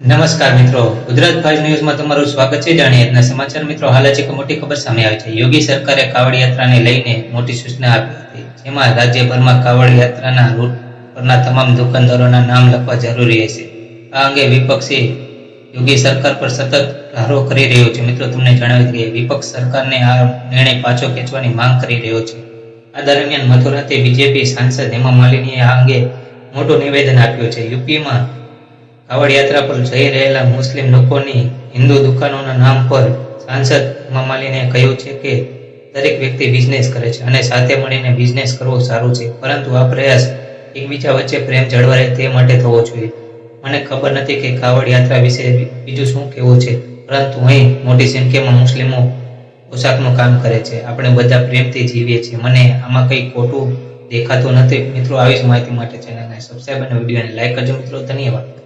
નમસ્કાર મિત્રો. ગુજરાત ફાસ્ટ ન્યૂઝમાં તમારું સ્વાગત છે. જાણીએ આજના સમાચાર. મિત્રો, હાલ જ એક મોટી ખબર સામે આવી છે. યોગી સરકારે કાવડ યાત્રાને લઈને મોટી સૂચના આપી હતી, જેમાં રાજ્યભરમાં કાવડ યાત્રાના રૂટ પરના તમામ દુકાનદારોના નામ લખવા જરૂરી હશે. આ અંગે વિપક્ષી યોગી સરકાર પર સતત પ્રહારો કરી રહ્યો છે. મિત્રો, તમને જણાવી દઈએ, વિપક્ષ સરકારને આ નિર્ણય પાછો ખેંચવાની માંગ કરી રહ્યો છે. આ દરમિયાન મથુરાથી બીજેપી સાંસદ હેમા માલિનીએ આ અંગે મોટું નિવેદન આપ્યું છે. યુપીમાં કાવડ યાત્રા પર જઈ રહેલા મુસ્લિમ લોકોની હિન્દુ દુકાનોના નામ પર સાંસદ હેમા કહ્યું છે કે દરેક વ્યક્તિ બિઝનેસ કરે છે અને સાથે મળીને બિઝનેસ કરવો સારું છે. પરંતુ આ પ્રયાસ એકબીજા વચ્ચે પ્રેમ જળવાય તે માટે થવો જોઈએ. મને ખબર નથી કે કાવડ યાત્રા વિશે બીજું શું કહેવું છે, પરંતુ અહીં મોટી સંખ્યામાં મુસ્લિમો પોશાકનું કામ કરે છે. આપણે બધા પ્રેમથી જીવીએ છીએ. મને આમાં કંઈ ખોટું દેખાતું નથી. મિત્રો, આવી જ માહિતી માટે ચેનલને સબસ્ક્રાઈબ અને વિડીયોને લાઈક કરજો. મિત્રો, ધન્યવાદ.